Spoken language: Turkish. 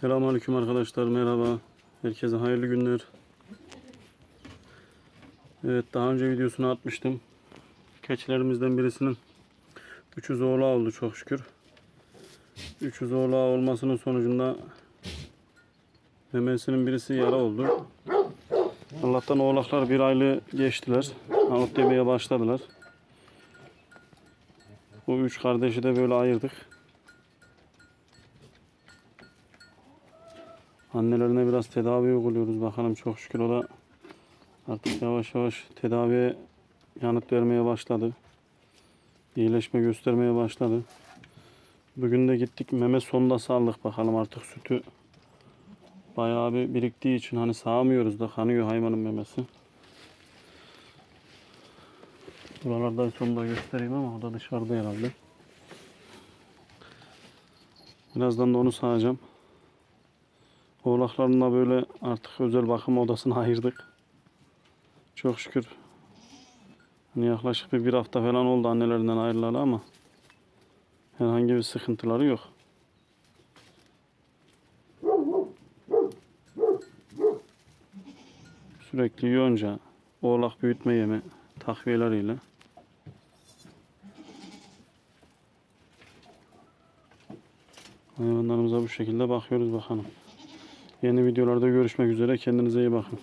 Selamünaleyküm arkadaşlar. Merhaba. Herkese hayırlı günler. Evet daha önce videosunu atmıştım. Keçilerimizden birisinin 300 oğlağı oldu çok şükür. 300 oğlağı olmasının sonucunda memesinin birisi yara oldu. Allah'tan oğlaklar bir aylığı geçtiler. Ot demeye başladılar. Bu üç kardeşi de böyle ayırdık. Annelerine biraz tedavi uyguluyoruz bakalım çok şükür o da artık yavaş yavaş tedaviye yanıt vermeye başladı. İyileşme göstermeye başladı. Bugün de gittik meme sonda saldık bakalım artık sütü bayağı bir biriktiği için hani sağmıyoruz da kanıyor hayvanın memesi. Buralarda sonunda göstereyim ama o da dışarıda herhalde. Birazdan da onu sağacağım. Oğlaklarına böyle artık özel bakım odasına ayırdık. Çok şükür. Hani yaklaşık bir, bir hafta falan oldu annelerinden ayrılalı ama herhangi bir sıkıntıları yok. Sürekli yonca, oğlak büyütme yemi takviyeleriyle hayvanlarımıza bu şekilde bakıyoruz bakalım. Yeni videolarda görüşmek üzere. Kendinize iyi bakın.